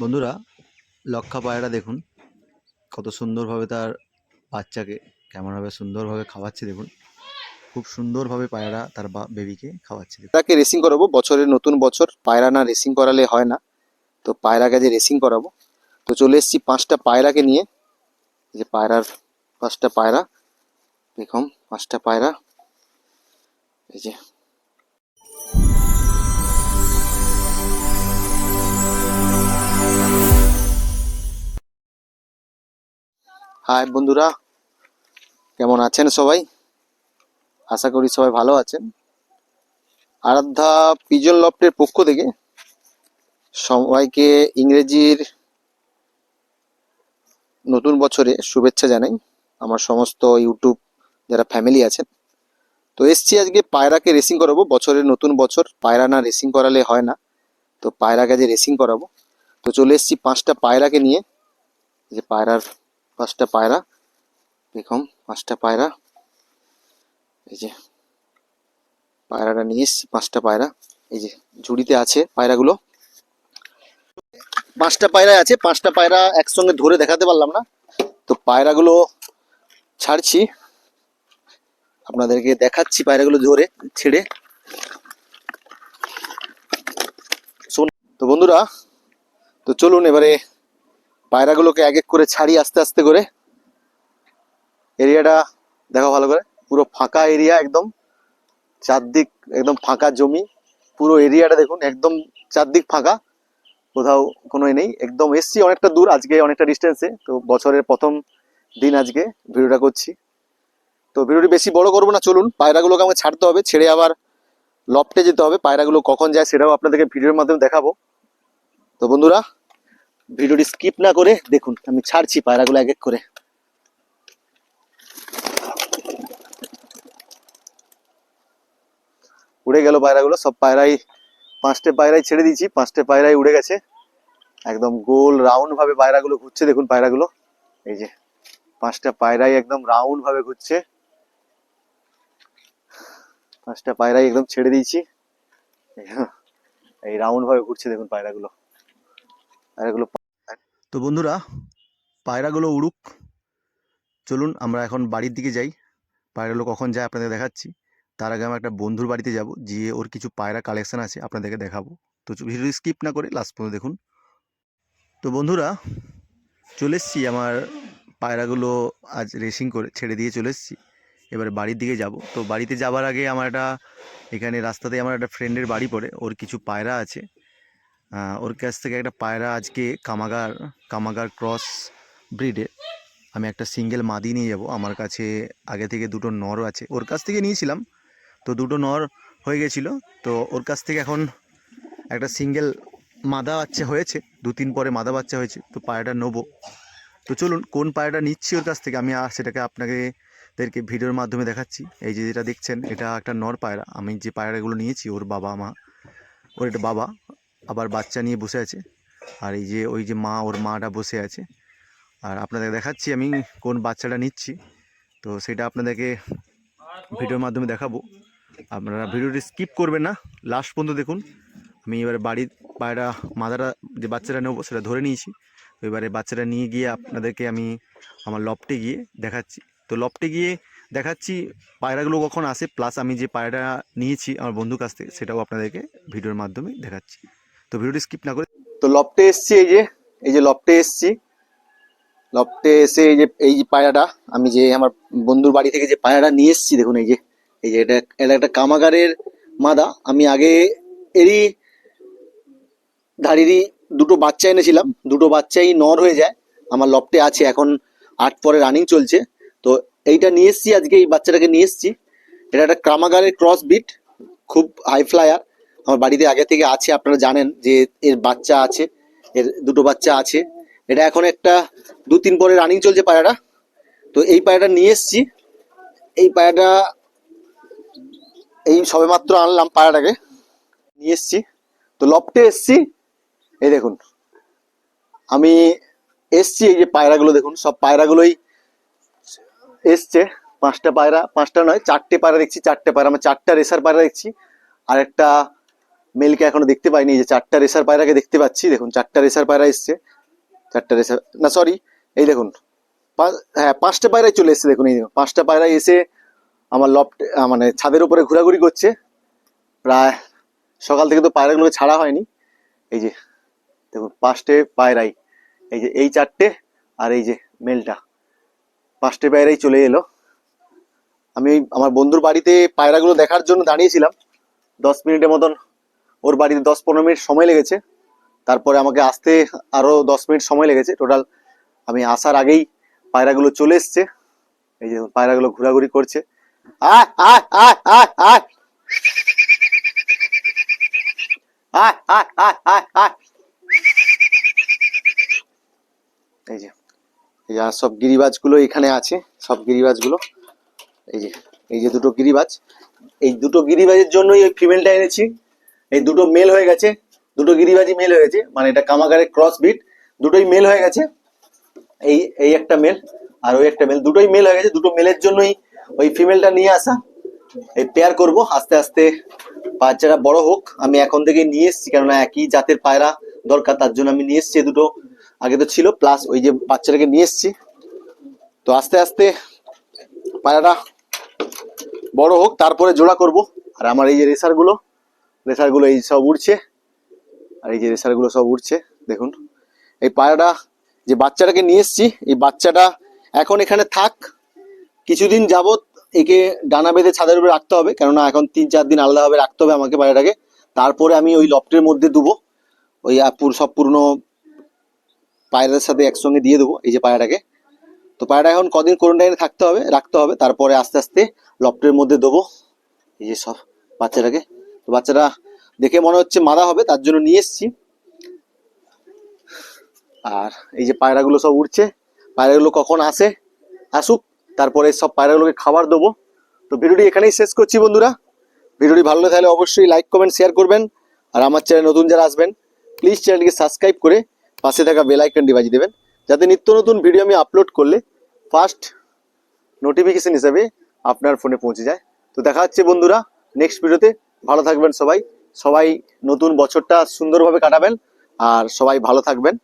বন্ধুরা, লক্ষা পায়রা দেখুন, কত সুন্দরভাবে তার বাচ্চাকে, কেমনভাবে সুন্দরভাবে খাওয়াচ্ছে দেখুন। খুব সুন্দরভাবে পায়রা তার বেবিকে খাওয়াচ্ছে তাকে রেসিং করাবো, বছরের নতুন বছর, পায়রা না রেসিং করালে হয় না। তো পায়রাকে যে রেসিং করাবো, তো চলে এসেছি পাঁচটা পায়রাকে নিয়ে। যে পায়রার পাঁচটা পায়রা, দেখুন, পাঁচটা পায়রা। এই যে হাই বন্ধুরা। কেমন আছেন সবাই? আশা করি সবাই ভালো আছেন। আরাধ্যা পিজন লফটের পক্ষ থেকে সবাইকে ইংরেজির নতুন বছরে শুভেচ্ছা জানাই। আমার সমস্ত ইউটিউব যারা ফ্যামিলি আছেন। তো এসছি আজকে পায়রাকে রেসিং করাবো। বছরের নতুন বছর, পায়রা না রেসিং করালে হয় না। তো পায়রাকে যে রেসিং করাবো। তো চলে এসছি পাঁচটা পায়রাকে নিয়ে। যে পায়রার পাঁচটা পায়রা, দেখুন, পাঁচটা পায়রা। এই যে, পায়রাটা নিয়ে এসছি, পাঁচটা পায়রা। এই যে, ঝুড়িতে আছে পায়রাগুলো। পাঁচটা পায়রা আছে, পাঁচটা পায়রা একসঙ্গে ধরে দেখাতে পারলাম না। তো পায়রাগুলো ছাড়ছি। আপনাদেরকে দেখাচ্ছি পায়রাগুলো ধরে, ছেড়ে। তো বন্ধুরা, তো চলুন এবারে পায়রাগুলোকে এক এক করে ছাড়ি আস্তে আস্তে করে এরিয়াটা, দেখো ভালো করে, পুরো ফাঁকা এরিয়া একদম, চারদিক একদম ফাঁকা জমি, পুরো এরিয়াটা দেখুন একদম চারদিক ফাঁকা, কোথাও কোনো নেই, একদম এসছি অনেকটা দূর, আজকে অনেকটা ডিস্টেন্সে তো বছরের প্রথম দিন আজকে ভিডিওটা করছি। তো ভিডিওটি বেশি বড় করব না, চলুন, পায়রাগুলোকে আমাকে ছাড়তে হবে, ছেড়ে আবার লফটে যেতে হবে, পায়রাগুলো কখন যায় সেটাও আপনাদেরকে ভিডিওর মাধ্যমে দেখাবো। তো বন্ধুরা ভিডিওটি স্কিপ না করে দেখুন, আমি ছাড়ছি পায়রাগুলো এক এক করে। উড়ে গেল পায়রাগুলো, সব পায়রাই, পাঁচটে পায়রাই ছেড়ে দিয়েছি, পাঁচটে পায়রাই উড়ে গেছে। একদম গোল রাউন্ড ভাবে পায়রাগুলো ঘুরছে, দেখুন পায়রাগুলো। এই যে, পাঁচটা পায়রাই একদম রাউন্ড ভাবে ঘুরছে। পাঁচটা পায়রাই একদম ছেড়ে দিয়েছি। এই রাউন্ড ভাবে ঘুরছে, দেখুন পায়রাগুলো। পায়রাগুলো তো বন্ধুরা, পায়রাগুলো উড়ুক। চলুন, আমরা এখন বাড়ির দিকে যাই। পায়রাগুলো কখন যায় আপনাদের দেখাচ্ছি। তার আগে আমি একটা বন্ধুর বাড়িতে যাব, গিয়ে ওর কিছু পায়রা কালেকশন আছে আপনাদেরকে দেখাবো। তো ভিডিও স্কিপ না করে লাস্ট পর্যন্ত দেখুন। তো বন্ধুরা, চলে এসছি আমার পায়রাগুলো আজ রেসিং করে, ছেড়ে দিয়ে চলে এসছি। এবারে বাড়ির দিকে যাব। তো বাড়িতে যাওয়ার আগে আমার একটা, এখানে রাস্তাতে আমার একটা ফ্রেন্ডের বাড়ি পড়ে। ওর কিছু পায়রা আছে। ওর কাছ থেকে একটা পায়রা আজকে কামাগার কামাগার ক্রস ব্রিডে আমি একটা সিঙ্গেল মাদি নিয়ে যাব। আমার কাছে আগে থেকে দুটো নরও আছে। ওর কাছ থেকে নিয়েছিলাম। তো দুটো নর হয়ে গেছিল। তো ওর কাছ থেকে এখন একটা সিঙ্গেল মাদা বাচ্চা হয়েছে। দু তিন পরে মাদা বাচ্চা হয়েছে। তো পায়রাটা নেব। তো চলুন, কোন পায়রাটা নিচ্ছি ওর কাছ থেকে? আমি সেটাকে আপনাকে দেরকে ভিডিওর মাধ্যমে দেখাচ্ছি। এই যে যেটা দেখছেন, এটা একটা নর পায়রা। আমি যে পায়রাগুলো নিয়েছি, ওর বাবা মা ওর একটা বাবা। আবার বাচ্চা নিয়ে বসে আছে। আর এই যে, ওই যে মা, ওর মাটা বসে আছে। আর আপনাদের দেখাচ্ছি আমি কোন বাচ্চাটা নিচ্ছি। তো সেটা আপনাদেরকে ভিডিওর মাধ্যমে দেখাবো। আপনারা ভিডিওটি স্কিপ করবেন না, লাস্ট পর্যন্ত দেখুন। আমি এবারে বাড়ির পায়রা মাদারা যে বাচ্চাটা নেব, সেটা ধরে নিয়েছি। তো এবারে বাচ্চাটা নিয়ে গিয়ে আপনাদেরকে আমি আমার লফটে গিয়ে দেখাচ্ছি। তো লফটে গিয়ে দেখাচ্ছি পায়রাগুলো কখন আসে প্লাস আমি যে পায়রা নিয়েছি আমার বন্ধুর কাছ থেকে, সেটাও আপনাদেরকে ভিডিওর মাধ্যমে দেখাচ্ছি। তো ভিডিওটি স্কিপ না করে তো লফটে এসছি এই যে এই যে লফটে এসছি। লফটে এসে এই যে এই যে পায়রাটা, আমি যে আমার বন্ধুর বাড়ি থেকে যে পায়রাটা নিয়ে এসছি, দেখুন এই যে এই যে এটা এটা একটা কামাগারের মাদা। আমি আগে এরই ধাড়িরই দুটো বাচ্চা এনেছিলাম। দুটো বাচ্চাই নর হয়ে যায়। আমার লফটে আছে, এখন আট পরে রানিং চলছে। তো এইটা নিয়ে এসছি আজকে, এই বাচ্চাটাকে নিয়ে এসছি। এটা একটা কামাগারের ক্রস বিট খুব হাই ফ্লায়ার আমার বাড়িতে আগে থেকে আছে, আপনারা জানেন যে এর বাচ্চা আছে, এর দুটো বাচ্চা আছে। এটা এখন একটা দু তিন পরে রানিং চলছে পায়রাটা। তো এই পায়রাটা নিয়ে এসছি। এই পায়রাটা এই সবেমাত্র আনলাম পায়রাটাকে। নিয়ে এসছি। তো লফটে এসছি। এই দেখুন, আমি এসছি এই যে পায়রাগুলো দেখুন, সব পায়রাগুলোই এসছে। পাঁচটা পায়রা, পাঁচটা নয়, চারটে পায়রা দেখছি, চারটে পায়রা আমি চারটা রেসার পায়রা দেখছি। আর একটা মেলকে এখনও দেখতে পাইনি যে চারটা রেসার পায়রাকে দেখতে পাচ্ছি, দেখুন চারটা রেসার পায়রা এসছে। চারটা রেসার, না সরি এই দেখুন হ্যাঁ পাঁচটা পায়রাই চলে এসছে, দেখুন, এই দেখুন পাঁচটা পায়রাই এসে আমার লফট মানে ছাদের উপরে ঘোরাঘুরি করছে। প্রায় সকাল থেকে তো পায়রাগুলোকে ছাড়া হয়নি। এই যে, দেখুন, পাঁচটে পায়রাই, এই যে এই চারটে আর এই যে মেলটা পাঁচটে পায়রাই চলে এলো। আমি আমার বন্ধুর বাড়িতে পায়রাগুলো দেখার জন্য দাঁড়িয়েছিলাম, দশ মিনিটের মতন ওর বাড়িতে দশ পনেরো মিনিট সময় লেগেছে। তারপরে আমাকে আসতে আরও দশ মিনিট সময় লেগেছে। টোটাল আমি আসার আগেই পায়রাগুলো চলে এসছে। এই যে পায়রাগুলো ঘোরাঘুরি করছে। এই যে, এই আর সব গিরিবাজগুলো এখানে আছে। সব গিরিবাজগুলো। এই যে এই যে দুটো গিরিবাজ। এই দুটো গিরিবাজের জন্যই ওই ফিমেলটা এনেছি। এই দুটো মেল হয়ে গেছে, দুটো গিরিবাজি মেল হয়ে গেছে মানে এটা কামাগারের ক্রস বিট দুটোই মেল হয়ে গেছে, এই এই একটা মেল আর ওই একটা মেল দুটোই মেল হয়ে গেছে, দুটো মেলের জন্যই ওই ফিমেলটা নিয়ে আসা, এই পেয়ার করব, আস্তে আস্তে বাচ্চাটা বড় হোক, আমি এখন থেকে নিয়ে এসেছি, কেননা একই জাতের পায়রা দরকার, তার জন্য আমি নিয়ে এসেছি দুটো, আগে তো ছিল প্লাস ওই যে বাচ্চাটাকে নিয়ে এসেছি, তো আস্তে আস্তে পায়রাটা বড় হোক, তারপরে জোড়া করব, আর আমার এই যে রেসারগুলো রেসারগুলো এই সব উড়ছে। আর এই যে রেসারগুলো সব উড়ছে, দেখুন। এই পায়রাটা যে বাচ্চাটাকে নিয়ে এসছি, এই বাচ্চাটা এখন এখানে থাক। কিছুদিন যাবৎ একে ডানা বেঁধে ছাদের উপরে রাখতে হবে, কেননা এখন তিন চার দিন আলাদাভাবে রাখতে হবে আমাকে পায়রাটাকে তারপরে আমি ওই লফটের মধ্যে দেবো, ওই সব পুরনো পায়রাদের সাথে একসঙ্গে দিয়ে দেবো, এই যে পায়রাটাকে। তো পায়রাটা এখন কদিন কোয়ারেন্টাইনে থাকতে হবে, রাখতে হবে, তারপরে আস্তে আস্তে লফটের মধ্যে দেবো, এই যে সব বাচ্চাটাকে। তো বাচ্চাটা দেখে মনে হচ্ছে মাদা হবে, তার জন্য নিয়ে এসছি। আর এই যে পায়রাগুলো সব উঠছে পায়রাগুলো কখন আসে? আসুক, তারপরে সব পায়রাগুলোকে খাবার দেবো। তো ভিডিওটি এখানেই শেষ করছি বন্ধুরা। ভিডিওটি ভালো লাগে অবশ্যই লাইক কমেন্ট শেয়ার করবেন। আর আমার চ্যানেল নতুন যারা আসবেন প্লিজ চ্যানেলটিকে সাবস্ক্রাইব করে পাশে থাকা বেল আইকনটি বাজিয়ে দেবেন। যাতে নিত্য নতুন ভিডিও আমি আপলোড করলে ফার্স্ট নোটিফিকেশন হিসাবে আপনার ফোনে পৌঁছে যায়। তো দেখা হচ্ছে বন্ধুরা নেক্সট ভিডিওতে ভালো থাকবেন সবাই। সবাই নতুন বছরটা সুন্দরভাবে কাটাবেন আর সবাই ভালো থাকবেন।